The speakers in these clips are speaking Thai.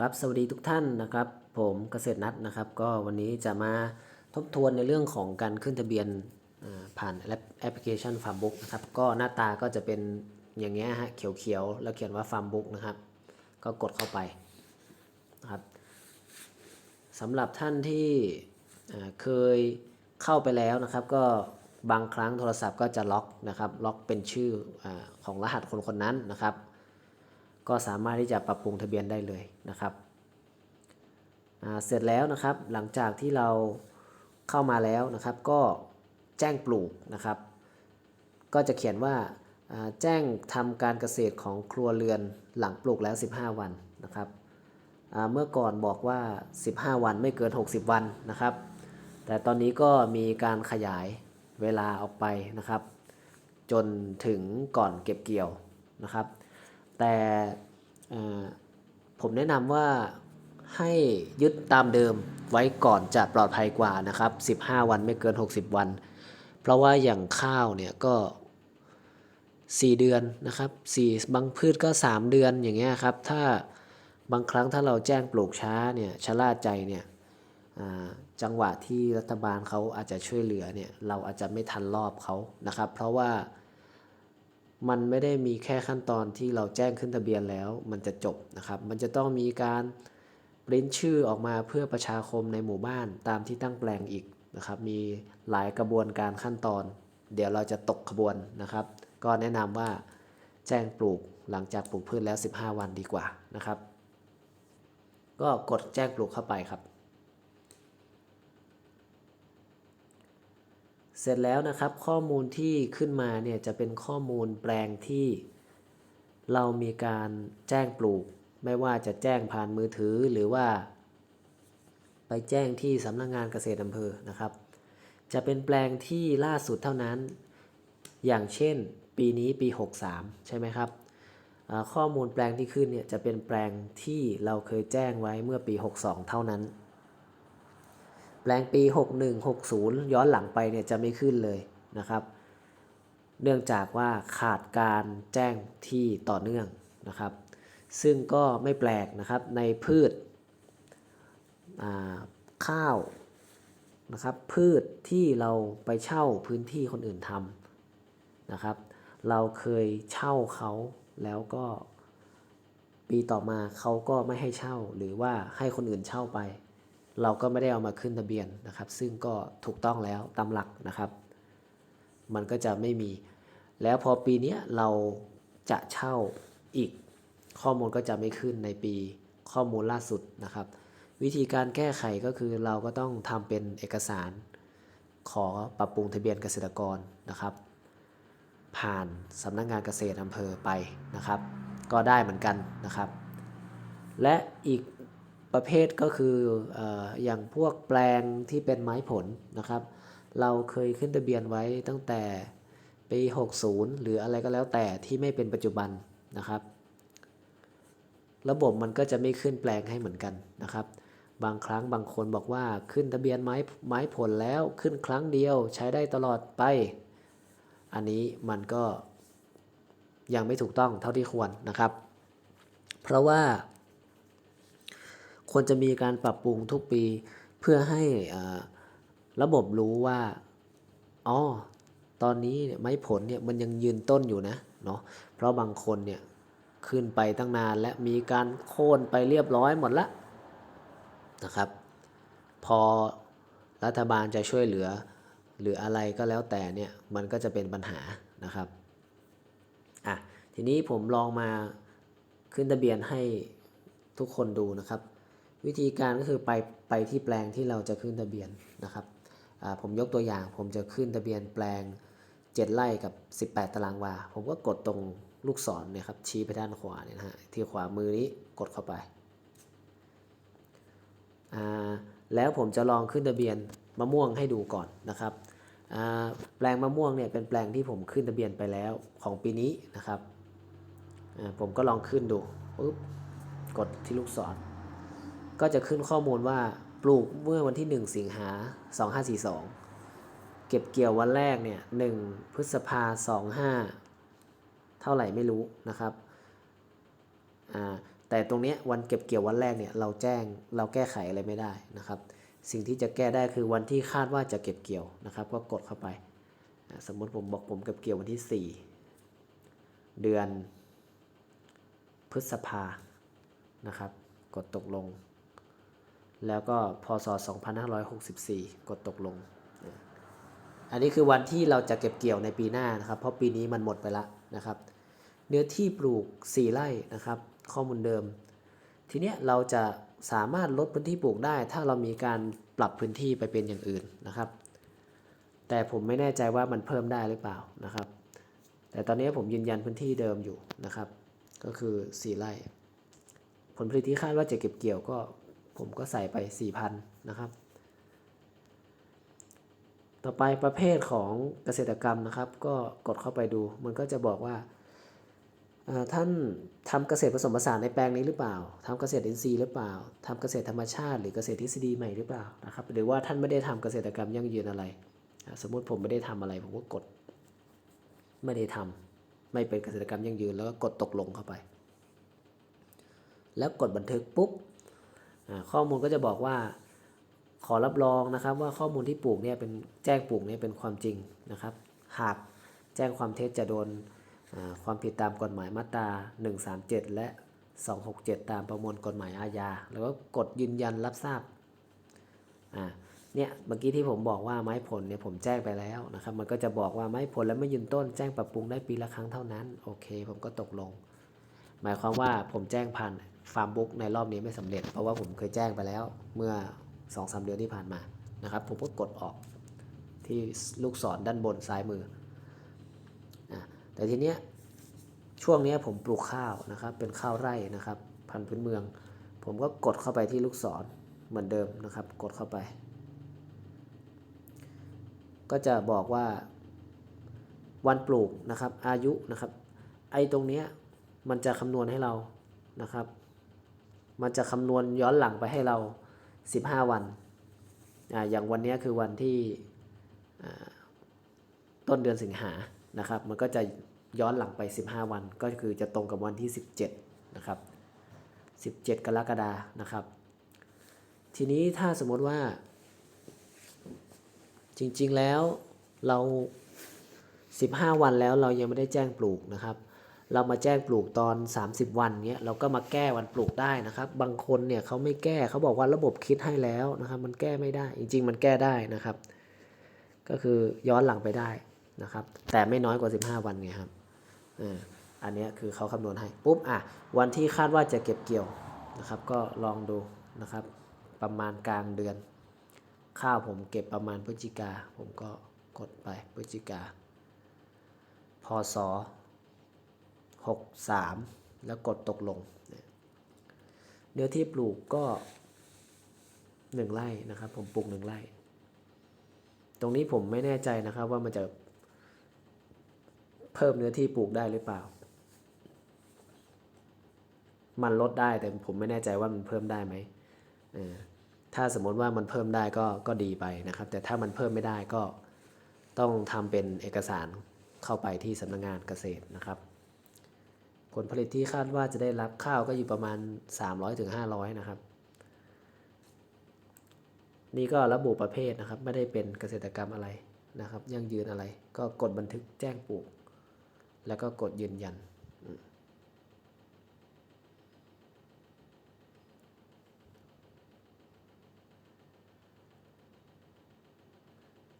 ครับสวัสดีทุกท่านนะครับ ผมเกษตรนัทนะครับ ก็วันนี้จะมาทบทวนในเรื่องของการขึ้นทะเบียนอ่าผ่านแอปพลิเคชัน Farmbook นะครับ ก็หน้าตาก็จะเป็นอย่างเงี้ยฮะเขียวๆ แล้วเขียนว่า Farmbook นะครับ ก็กดเข้าไปนะครับสำหรับท่านที่เคยเข้าไปแล้วนะครับ ก็บางครั้งโทรศัพท์ก็จะล็อกนะครับ ล็อกเป็นชื่ออของรหัสคนคนนั้นนะครับ ก็สามารถที่จะปรับปรุงทะเบียนได้เลยนะครับ เสร็จแล้วนะครับหลังจากที่เราเข้ามาแล้วนะครับ ก็แจ้งปลูกนะครับ ก็จะเขียนว่าแจ้งทำการเกษตรของครัวเรือนหลังปลูกแล้ว 15 วันนะครับเมื่อก่อนบอกว่า 15 วันไม่เกิน 60 วันนะครับ แต่ตอนนี้ก็มีการขยายเวลาออกไปนะครับ จนถึงก่อนเก็บเกี่ยวนะครับ แต่ผมแนะนำว่าให้ยึดตามเดิมไว้ก่อนจะปลอดภัยกว่านะครับ 15 วันไม่เกิน 60 วัน เพราะว่าอย่างข้าวเนี่ยก็ 4 เดือนนะครับ4บางพืชก็ 3 เดือนอย่างเงี้ยครับ ถ้าบางครั้งถ้าเราแจ้งปลูกช้าเนี่ยชะล่าใจเนี่ยจังหวะที่รัฐบาลเขาอาจจะช่วยเหลือเนี่ยเราอาจจะไม่ทันรอบเขานะครับ เพราะว่า มันไม่ได้มีแค่ขั้นตอนที่เราแจ้งขึ้นทะเบียนแล้ว มันจะจบนะครับ มันจะต้องมีการปริ้นชื่อออกมาเพื่อประชาคมในหมู่บ้านตามที่ตั้งแปลงอีกนะครับ มีหลายกระบวนการขั้นตอน เดี๋ยวเราจะตกขบวนนะครับ ก็แนะนำว่าแจ้งปลูกหลังจากปลูกพืชแล้ว 15 วันดีกว่านะครับ ก็กดแจ้งปลูกเข้าไปครับ เสร็จแล้วนะครับข้อมูลที่ขึ้นมาเนี่ยจะเป็นข้อมูลแปลงที่เรามีการแจ้งปลูก ไม่ว่าจะแจ้งผ่านมือถือหรือว่า ไปแจ้งที่สำนักงงานเกษตรอำเภอนะครับ จะเป็นแปลงที่ล่าสุดเท่านั้น อย่างเช่น ปีนี้ปี 63 ใช่ไหมครับข้อมูลแปลงที่ขึ้นเนี่ยจะเป็นแปลงที่เราเคยแจ้งไว้เมื่อปี 62 เท่านั้น แปลงปี 61 60 ย้อนหลังไปเนี่ยจะไม่ขึ้นเลยนะครับ เนื่องจากว่าขาดการแจ้งที่ต่อเนื่องนะครับ ซึ่งก็ไม่แปลกนะครับในพืชข้าวนะครับพืชที่เราไปเช่าพื้นที่คนอื่นทำนะครับ เราเคยเช่าเขาแล้วก็ปีต่อมาเขาก็ไม่ให้เช่าหรือว่าให้คนอื่นเช่าไป เราก็ไม่ได้เอามาขึ้นทะเบียนนะครับ ซึ่งก็ถูกต้องแล้วตามหลักนะครับ มันก็จะไม่มี แล้วพอปีนี้เราจะเช่าอีกข้อมูลก็จะไม่ขึ้นในปีข้อมูลล่าสุดนะครับ วิธีการแก้ไขก็คือเราก็ต้องทำเป็นเอกสาร ขอปรับปรุงทะเบียนเกษตรกรนะครับ ผ่านสำนักงานเกษตรอำเภอไปนะครับ ก็ได้เหมือนกันนะครับ และอีก ประเภทก็คืออออย่างพวกแปลงที่เป็นไม้ผลนะครับ เราเคยขึ้นทะเบียนไว้ตั้งแต่ปี 60 หรืออะไรก็แล้วแต่ที่ไม่เป็นปัจจุบันนะครับ ระบบมันก็จะไม่ขึ้นแปลงให้เหมือนกันนะครับ บางครั้งบางคนบอกว่าขึ้นทะเบียนไม้ไม้ผลแล้วขึ้นครั้งเดียวใช้ได้ตลอดไป อันนี้มันก็ยังไม่ถูกต้องเท่าที่ควรนะครับ เพราะว่า ควรจะมีการปรับปรุงทุกปี เพื่อให้ระบบรู้ว่าอ๋อตอนนี้ไม้ผลเนี่ยมันยังยืนต้นอยู่นะเนาะเพราะบางคนเนี่ยขึ้นไปตั้งนานและมีการโค่นไปเรียบร้อยหมดละนะครับ พอรัฐบาลจะช่วยเหลือหรืออะไรก็แล้วแต่เนี่ยมันก็จะเป็นปัญหานะครับอะทีนี้ผมลองมาขึ้นทะเบียนให้ทุกคนดูนะครับ วิธีการก็คือไปไปที่แปลงที่เราจะขึ้นทะเบียนนะครับผมยกตัวอย่างผมจะขึ้นทะเบียนแปลง 7 ไร่กับ 18 ตารางวา ผมก็กดตรงลูกศรเนี่ยครับชี้ไปด้านขวาเนี่ยนะฮะที่ขวามือนี้กดเข้าไปอ่าแล้วผมจะลองขึ้นทะเบียนมะม่วงให้ดูก่อนนะครับ แปลงมะม่วงเนี่ยเป็นแปลงที่ผมขึ้นทะเบียนไปแล้วของปีนี้นะครับ ผมก็ลองขึ้นดูปุ๊บกดที่ลูกศร ก็จะขึ้นข้อมูลว่าปลูกเมื่อวันที่ 1 สิงหา 2542 เก็บเกี่ยววันแรกเนี่ย 1 พฤษภา 25 เท่าไหร่ไม่รู้นะครับอ่าแต่ตรงนี้วันเก็บเกี่ยววันแรกเนี่ยเราแจ้งเราแก้ไขอะไรไม่ได้นะครับ สิ่งที่จะแก้ได้คือวันที่คาดว่าจะเก็บเกี่ยวนะครับ ก็กดเข้าไป สมมติผมบอกผมเก็บเกี่ยววันที่ 4 เดือนพฤษภานะครับ กดตกลง แล้วก็พศ 2564 กดตกลง อันนี้คือวันที่เราจะเก็บเกี่ยวในปีหน้านะครับ เพราะปีนี้มันหมดไปแล้วนะครับ เนื้อที่ปลูก 4 ไร่นะครับ ข้อมูลเดิม ทีเนี้ยเราจะสามารถลดพื้นที่ปลูกได้ ถ้าเรามีการปรับพื้นที่ไปเป็นอย่างอื่นนะครับ แต่ผมไม่แน่ใจว่ามันเพิ่มได้หรือเปล่านะครับ แต่ตอนนี้ผมยืนยันพื้นที่เดิมอยู่นะครับ ก็คือ 4 ไร่ ผลผลิตที่คาดว่าจะเก็บเกี่ยวก็ ผมก็ใส่ไป 4,000 นะครับ ต่อไปประเภทของเกษตรกรรมนะครับ ก็กดเข้าไปดู มันก็จะบอกว่าท่านทำเกษตรผสมผสานในแปลงนี้หรือเปล่าทำเกษตรอินทรีย์หรือเปล่าทำเกษตรธรรมชาติ หรือเกษตรทฤษฎีใหม่หรือเปล่านะครับ หรือว่าท่านไม่ได้ทำเกษตรกรรมยั่งยืนอะไร สมมุติผมไม่ได้ทำอะไร ผมก็กด ไม่ได้ทำไม่เป็นเกษตรกรรมยั่งยืน แล้วก็กดตกลงเข้าไป แล้วกดบันทึกปุ๊บ ข้อมูลก็จะบอกว่าขอรับรองนะครับว่าข้อมูลที่ปลูกเนี่ยเป็นแจ้งปลูกเนี่ยเป็นความจริงนะครับ หากแจ้งความเท็จจะโดนความผิดตามกฎหมายมาตรา 137 และ 267 ตามประมวลกฎหมายอาญาแล้วก็กดยืนยันรับทราบอ่าเนี่ยเมื่อกี้ที่ผมบอกว่าไม้ผลเนี่ยผมแจ้งไปแล้วนะครับ มันก็จะบอกว่าไม้ผลและไม่ยืนต้นแจ้งปรับปรุงได้ปีละครั้งเท่านั้น โอเค ผมก็ตกลง หมายความว่าผมแจ้งผ่าน ฟาร์มบุ๊กในรอบนี้ไม่สำเร็จ เพราะว่าผมเคยแจ้งไปแล้วเมื่อ2อสเดือนที่ผ่านมานะครับ ผมก็กดออกที่ลูกศรด้านบนซ้ายมืออะแต่ทีเนี้ยช่วงนี้ผมปลูกข้าวนะครับ เป็นข้าวไร่นะครับ พันธุ์พื้นเมือง ผมก็กดเข้าไปที่ลูกศรเหมือนเดิมนะครับ กดเข้าไป ก็จะบอกว่าวันปลูกนะครับ อายุนะครับ ไอ้ตรงเนี้ยมันจะคำนวณให้เรานะครับ มันจะคำนวณย้อนหลังไปให้เรา 15 วันอ่าอย่างวันนี้คือวันที่ต้นเดือนสิงหานะครับ มันก็จะย้อนหลังไป 15 วัน ก็คือจะตรงกับวันที่ 17 นะครับ 17 กรกฎานะครับ ทีนี้ถ้าสมมติว่า จริงๆแล้วเรา 15 วันแล้วเรายังไม่ได้แจ้งปลูกนะครับ เรามาแจ้งปลูกตอน 30 วันเนี้ยเราก็มาแก้วันปลูกได้นะครับ บางคนเนี่ยเขาไม่แก้เขาบอกว่าระบบคิดให้แล้วนะครับ มันแก้ไม่ได้ จริง ๆ มันแก้ได้นะครับ ก็คือย้อนหลังไปได้นะครับ แต่ไม่น้อยกว่า 15 วันไงครับอออันเนี้ยคือเขาคำนวณให้ปุ๊บอะวันที่คาดว่าจะเก็บเกี่ยวนะครับ ก็ลองดูนะครับ ประมาณกลางเดือน ข้าวผมเก็บประมาณพฤศจิกา ผมก็กดไปพฤศจิกาพศ 63 แล้วกดตกลง เนื้อที่ปลูกก็ 1 ไร่นะครับ ผมปลูก 1 ไร่ ตรงนี้ผมไม่แน่ใจนะครับว่ามันจะเพิ่มเนื้อที่ปลูกได้หรือเปล่า มันลดได้แต่ผมไม่แน่ใจว่ามันเพิ่มได้ไหมถ้าสมมติว่ามันเพิ่มได้ก็ก็ดีไปนะครับ แต่ถ้ามันเพิ่มไม่ได้ก็ต้องทำเป็นเอกสารเข้าไปที่สำนักงานเกษตรนะครับ ผลผลิตที่คาดว่าจะได้รับข้าวก็อยู่ประมาณ 300-500ถึง500 นะครับ นี่ก็ระบุประเภทนะครับ ไม่ได้เป็นเกษตรกรรมอะไรนะครับ ยั่งยืนอะไร ก็กดบันทึกแจ้งปลูก แล้วก็กดยืนยัน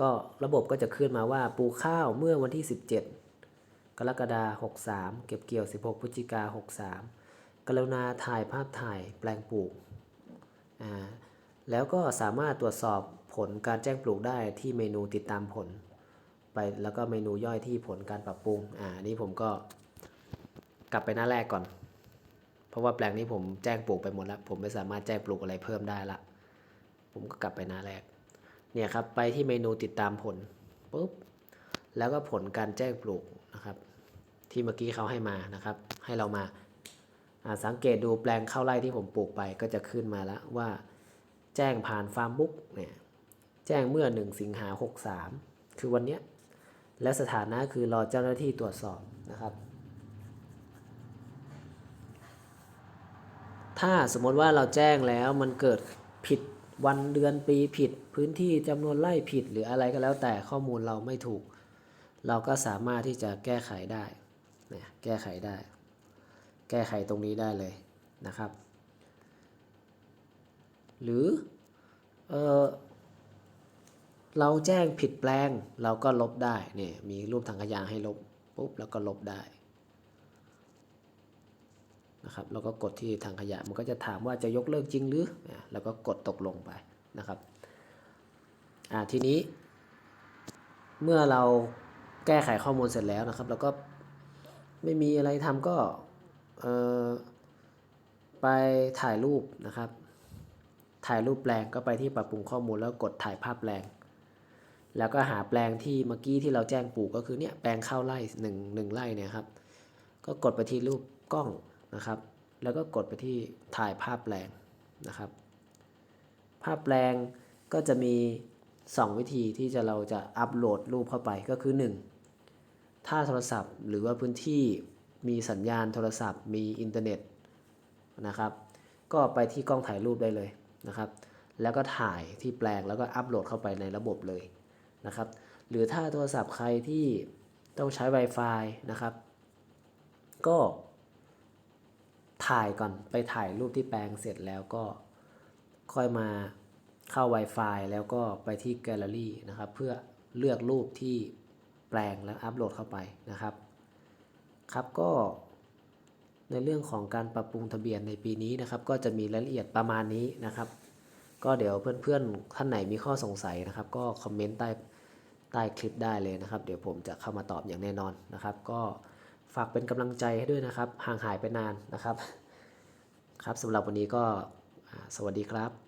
ก็ระบบก็จะขึ้นมาว่าปลูกข้าวเมื่อวันที่ 17 กรกฎาคม63 เก็บเกี่ยว 16 พฤศจิกา63 กรุณาถ่ายภาพถ่ายแปลงปลูกอ่าแล้วก็สามารถตรวจสอบผลการแจ้งปลูกได้ที่เมนูติดตามผล ไปแล้วก็เมนูย่อยที่ผลการปรับปรุง อ่านนี้ผมก็กลับไปหน้าแรกก่อน เพราะว่าแปลงนี้ผมแจ้งปลูกไปหมดแล้ว ผมไม่สามารถแจ้งปลูกอะไรเพิ่มได้ละ ผมก็กลับไปหน้าแรก เนี่ยครับ ไปที่เมนูติดตามผลปุ๊บ แล้วก็ผลการแจ้งปลูก นะครับ ที่เมื่อกี้เขาให้มานะครับ ให้เรามาสังเกตดูแปลงข้าวไร่ที่ผมปลูกไปก็จะขึ้นมาแล้วว่า แจ้งผ่านฟาร์มบุ๊กเนี่ยแจ้งเมื่อ 1 สิงหา63 คือวันนี้และสถานะคือรอเจ้าหน้าที่ตรวจสอบนะครับ ถ้าสมมติว่าเราแจ้งแล้วมันเกิดผิดวันเดือนปีผิด พื้นที่จำนวนไร่ผิดหรืออะไรก็แล้วแต่ข้อมูลเราไม่ถูก เราก็สามารถที่จะแก้ไขได้นี่ยแก้ไขได้ แก้ไขตรงนี้ได้เลยนะครับ หรือเออเราแจ้งผิดแปลงเราก็ลบได้เนี่ยมีรูปถังขยะให้ลบปุ๊บแล้วก็ลบได้นะครับแล้วก็กดที่ถังขยะมันก็จะถามว่าจะยกเลิกจริงหรืออะแล้วก็กดตกลงไปนะครับอ่าทีนี้ เมื่อเรา แก้ไขข้อมูลเสร็จแล้วนะครับ แล้วก็ไม่มีอะไรทำก็ไปถ่ายรูปนะครับ ถ่ายรูปแปลงก็ไปที่ปรับปรุงข้อมูลแล้วกดถ่ายภาพแปลง แล้วก็หาแปลงที่เมื่อกี้ที่เราแจ้งปลูกก็คือเนี่ยแปลงข้าวไร่หนึ่งหนึ่งไร่เนี่ยครับ ก็กดไปที่รูปกล้องนะครับ แล้วก็กดไปที่ถ่ายภาพแปลงนะครับ ภาพแปลงก็จะมี 2 วิธีที่จะเราจะอัปโหลดรูปเข้าไปก็คือ 1 ถ้าโทรศัพท์ หรือว่าพื้นที่มีสัญญาณโทรศัพท์ มีอินเทอร์เน็ตนะครับ ก็ไปที่กล้องถ่ายรูปได้เลยนะครับ แล้วก็ถ่ายที่แปลงแล้วก็อัปโหลดเข้าไปในระบบเลยนะครับ หรือถ้าโทรศัพท์ใครที่ต้องใช้ Wi-Fi นะครับ ก็ถ่ายก่อนไปถ่ายรูปที่แปลงเสร็จแล้วก็ค่อยมาเข้า Wi-Fi แล้วก็ไปที่แกลเลอรี่นะครับ เพื่อเลือกรูปที่ แปลงแล้วอัปโหลดเข้าไปนะครับครับก็ในเรื่องของการปรับปรุงทะเบียนในปีนี้นะครับ ก็จะมีรายละเอียดประมาณนี้นะครับ ก็เดี๋ยวเพื่อนๆท่านไหนมีข้อสงสัยนะครับ ก็คอมเมนต์ใต้ใต้คลิปได้เลยนะครับ เดี๋ยวผมจะเข้ามาตอบอย่างแน่นอนนะครับ ก็ฝากเป็นกำลังใจให้ด้วยนะครับ ห่างหายไปนานนะครับ ครับสำหรับวันนี้ก็สวัสดีครับ